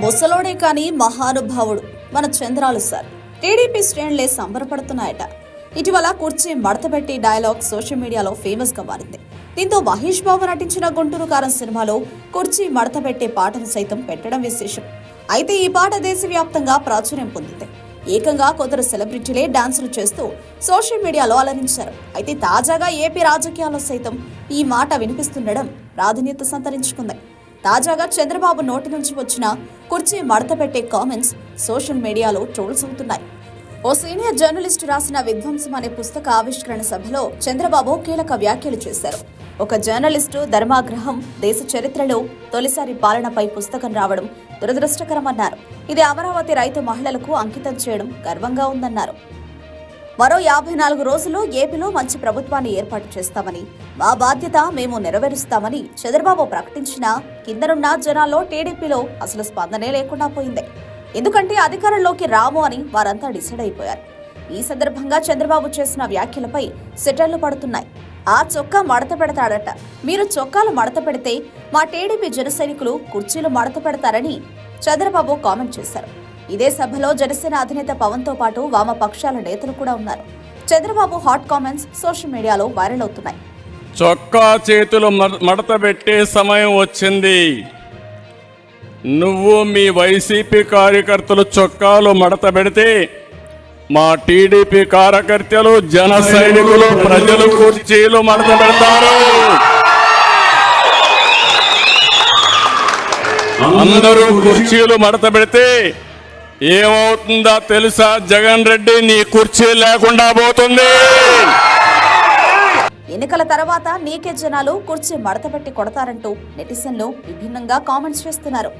ముసలోడే కానీ మహానుభావుడు. మన చంద్రాలు సార్. టీడీపీ శ్రేణులే సంబరపడుతున్నాయట. ఇటీవల కుర్చీ మడతపెట్టి డైలాగ్ సోషల్ మీడియాలో ఫేమస్గా మారింది. దీంతో మహేష్ బాబు నటించిన గుంటూరు కారం సినిమాలో కుర్చీ మడతపెట్టే పాటను సైతం పెట్టడం విశేషం. అయితే ఈ పాట దేశవ్యాప్తంగా ప్రాచుర్యం పొందింది. ఏకంగా కొందరు సెలబ్రిటీలే డాన్సులు చేస్తూ సోషల్ మీడియాలో అలరించారు. అయితే తాజాగా ఏపీ రాజకీయాల్లో సైతం ఈ మాట వినిపిస్తుండడం ప్రాధాన్యత సంతరించుకుంది. తాజాగా చంద్రబాబు నోటి నుంచి వచ్చిన కుర్చీ మడత పెట్టే కామెంట్స్ సోషల్ మీడియాలో ట్రోల్స్ అవుతున్నాయి. ఓ సీనియర్ జర్నలిస్టు రాసిన విధ్వంసం అనే పుస్తక ఆవిష్కరణ సభలో చంద్రబాబు కీలక వ్యాఖ్యలు చేశారు. ఒక జర్నలిస్టు ధర్మాగ్రహం దేశ చరిత్రలో తొలిసారి పాలనపై పుస్తకం రావడం దురదృష్టకరమన్నారు. ఇది అమరావతి రైతు మహిళలకు అంకితం చేయడం గర్వంగా ఉందన్నారు. మరో యాభై నాలుగు రోజులు ఏపీలో మంచి ప్రభుత్వాన్ని ఏర్పాటు చేస్తామని మా బాధ్యత మేము నెరవేరుస్తామని చంద్రబాబు ప్రకటించినా కిందనున్న జనాల్లో టీడీపీలో అసలు స్పందనే లేకుండా పోయింది. ఎందుకంటే అధికారంలోకి రాము అని వారంతా డిసైడ్ అయిపోయారు. ఈ సందర్భంగా చంద్రబాబు చేసిన వ్యాఖ్యలపై సెటర్లు పడుతున్నాయి. ఆ చొక్కా మడత పెడతాడట. మీరు చొక్కాలు మడత పెడితే మా టీడీపీ జన సైనికులు కుర్చీలు మడత పెడతారని చంద్రబాబు కామెంట్ చేశారు. ఇదే సభలో జనసేన అధినేత పవన్తో పాటు వామపక్షాల నేతలు కూడా ఉన్నారు. చంద్రబాబు హాట్ కామెంట్స్ సోషల్ మీడియాలో వైరల్ అవుతున్నాయి. చొక్కా చేతులు మడ- మడతబెట్టే సమయం వచ్చింది. నువ్వు మీ వైసీపీ కార్యకర్తలు చొక్కాలు మడత పెడితే మా టీడీపీ కార్యకర్తలు జన సైనికులు ప్రజలు కుర్చీలు మడత పెడతారు. అందరూ కుర్చీలు మడత పెడితే ఏమవుతుందో తెలుసా? జగన్ రెడ్డి నీ కుర్చీ లేకుండా పోతుంది. ఎన్నికల తర్వాత నీకే జనాలు కుర్చీ మడతపెట్టి కొడతారంటూ నెటిజన్లు విభిన్నంగా కామెంట్స్ చేస్తున్నారు.